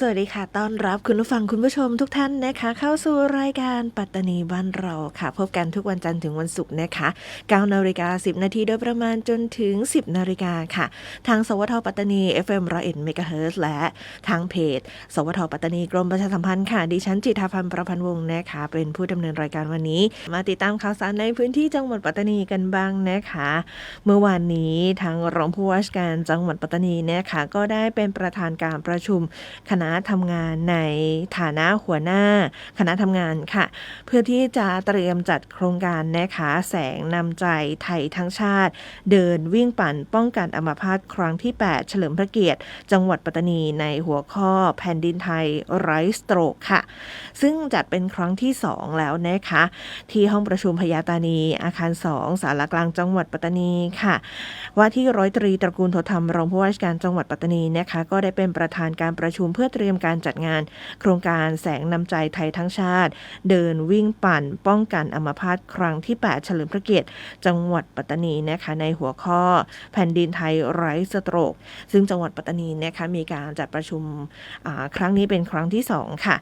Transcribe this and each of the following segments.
สวัสดีค่ะ ต้อนรับคุณผู้ฟังคุณผู้ชมทุกท่านนะคะ เข้าสู่รายการปัตตานีบ้านเราค่ะ พบกันทุกวันจันทร์ถึงวันศุกร์นะคะ9นาฬิกา10 นาทีโดยประมาณจนถึง 10นาฬิกาค่ะ ทาง สวทปัตตานี FM 101เมกะเฮิรตซ์และทางเพจ สวทปัตตานีกรมประชาสัมพันธ์ค่ะ ดิฉันจิตาพันธ์ประพันธ์วงศ์นะคะ เป็นผู้ดำเนินรายการวันนี้ มาติดตามข่าวสารในพื้นที่จังหวัดปัตตานีกันบ้างนะคะ เมื่อวานนี้ทางรองผู้ว่าราชการจังหวัดปัตตานีนะคะก็ได้เป็นประธานการประชุมคณะทำงานในฐานะหัวหน้า คณะทำงานค่ะ เพื่อที่จะเตรียมจัดโครงการนะคะแสงนำใจไทยทั้งชาติ เดินวิ่งปั่นป้องกันอัมพาตครั้งที่ 8 เฉลิมพระเกียรติ จังหวัดปัตตานีในหัวข้อแผ่นดินไทยไร้สโตรกค่ะ ซึ่งจัดเป็นครั้งที่ 2 แล้วนะคะ ที่ห้องประชุมพญาตานี อาคาร 2 สารกลางจังหวัดปัตตานีค่ะ ว่าที่ร้อยตรีตระกูลโทธรรมรองผู้ว่าราชการจังหวัดปัตตานีนะคะ ก็ได้เป็นประธานการประชุมเพื่อเตรียมการจัดงาน โครงการแสงนำใจไทยทั้งชาติ เดินวิ่งปั่น ป้องกันอัมพาตครั้งที่ 8 เฉลิมพระเกียรติ จังหวัดปัตตานีนะคะในหัวข้อ แผ่นดินไทยไร้สโตรก ซึ่งจังหวัดปัตตานีนะคะมีการจัดประชุมครั้งนี้เป็นครั้งที่ 2 ค่ะ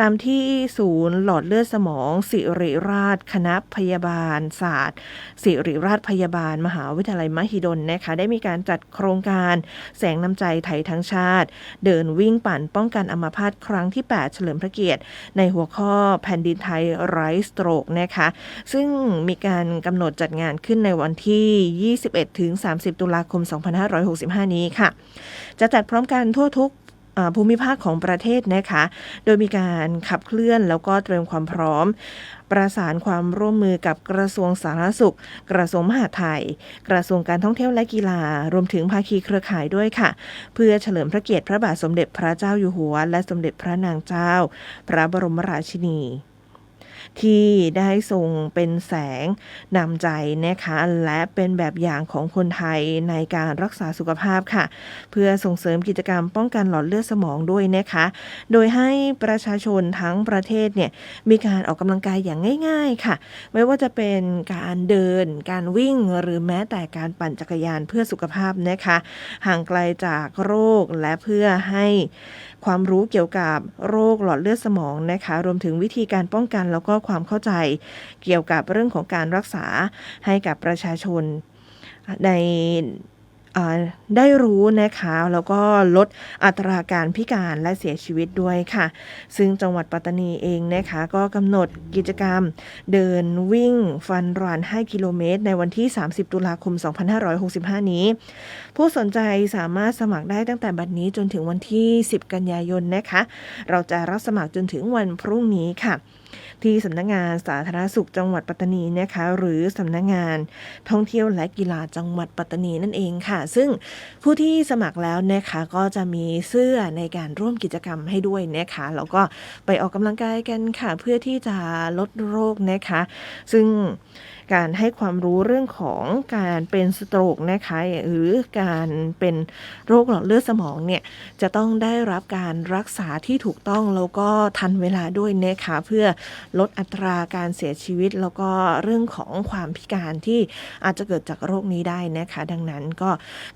ตามที่ศูนย์หลอดเลือดสมองสิริราช คณะพยาบาลศาสตร์ สิริราชพยาบาล มหาวิทยาลัยมหิดลนะคะได้มีการจัดโครงการแสงน้ำใจไทยทั้งชาติ เดินวิ่งปั่นป้องกันอัมพาตครั้งที่ 8 เฉลิมพระเกียรติ ในหัวข้อแผ่นดินไทยไร้สโตรกนะคะ ซึ่งมีการกำหนดจัดงานขึ้นในวันที่ 21-30 ตุลาคม 2565 นี้ค่ะ จะจัดพร้อมกันทั่วทุก ภูมิภาคของประเทศนะคะ โดยมีการขับเคลื่อนแล้วก็เตรียมความพร้อม ประสานความร่วมมือกับกระทรวงสาธารณสุข กระทรวงมหาดไทย กระทรวงการท่องเที่ยวและกีฬา รวมถึงภาคีเครือข่ายด้วยค่ะ เพื่อเฉลิมพระเกียรติพระบาทสมเด็จพระเจ้าอยู่หัว และสมเด็จพระนางเจ้า พระบรมราชินี ที่ได้ทรงเป็นแสงนำใจนะคะและเป็นแบบอย่างของคนไทยในการรักษาสุขภาพค่ะ เพื่อส่งเสริมกิจกรรมป้องกันหลอดเลือดสมองด้วยนะคะ โดยให้ประชาชนทั้งประเทศเนี่ยมีการออกกำลังกายอย่างง่าย ๆค่ะ ไม่ว่าจะเป็นการเดิน การวิ่งหรือแม้แต่การปั่นจักรยานเพื่อสุขภาพนะคะ ห่างไกลจากโรคและเพื่อให้ความรู้เกี่ยวกับโรคหลอดเลือดสมองนะคะ รวมถึงวิธีการป้องกันแล้วก็ความเข้าใจเกี่ยวกับเรื่องของการรักษาให้กับประชาชนใน ได้รู้นะคะแล้วก็ลดอัตราการพิการและเสียชีวิตด้วยค่ะ ซึ่งจังหวัดปัตตานีเองนะคะ ก็กำหนดกิจกรรมเดินวิ่งฟันรัน 5 กิโลเมตร ในวันที่ 30 ตุลาคม 2565 นี้ ผู้สนใจสามารถสมัครได้ตั้งแต่บัดนี้จนถึงวันที่ 10 กันยายนนะคะ เราจะรับสมัครจนถึงวันพรุ่งนี้ค่ะที่สำนักงานสาธารณสุขจังหวัดปัตตานีนะคะ หรือสำนักงานท่องเที่ยวและกีฬาจังหวัดปัตตานีนั่นเองค่ะซึ่งผู้ที่สมัครแล้วนะคะก็จะมีเสื้อในการร่วมกิจกรรมให้ด้วยนะคะแล้วก็ไปออกกำลังกายกันค่ะ เพื่อที่จะลดโรคนะคะ ซึ่งการให้ความรู้เรื่องของการเป็นสโตรกนะคะหรือการเป็นโรคหลอดเลือดสมองเนี่ยจะต้องได้รับการรักษาที่ถูกต้องแล้วก็ทันเวลาด้วยนะคะเพื่อลดอัตราการเสียชีวิต แล้วก็เรื่องของความพิการที่อาจจะเกิดจากโรคนี้ได้นะคะ ดังนั้นก็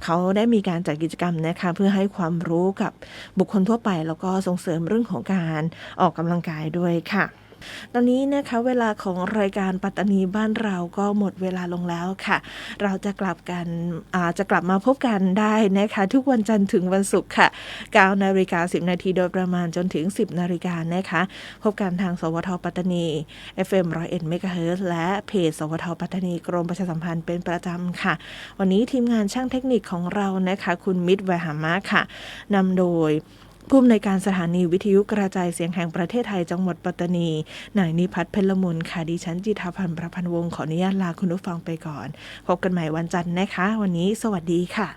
เขาได้มีการจัดกิจกรรมนะคะเพื่อให้ความรู้กับบุคคลทั่วไป แล้วก็ส่งเสริมเรื่องของการออกกำลังกายด้วยค่ะ ตอนนี้นะคะเวลาของรายการปัตตานีบ้านเราก็หมดเวลาลงแล้วค่ะ เราจะกลับกันจะกลับมาพบกันได้นะคะ ทุกวันจันทร์ถึงวันศุกร์ค่ะ9นาฬิกา10 นาทีโดยประมาณจนถึง 10 นาฬิกานะคะ พบกันทางสวทปัตตานี FM 101 MHz และเพจสวทปัตตานีกรมประชาสัมพันธ์เป็นประจำค่ะ วันนี้ทีมงานช่างเทคนิคของเรานะคะ คุณมิตรไวหามาค่ะนำโดย ผู้อำนวยการสถานีวิทยุกระจายเสียงแห่งประเทศไทยจังหวัดปัตตานี นายนิพัฒน์เพลมุนค่ะดิฉันจิตาพันธ์ประพันธ์วงศ์ขออนุญาตลาคุณผู้ฟังไปก่อน พบกันใหม่วันจันทร์นะคะ วันนี้สวัสดีค่ะ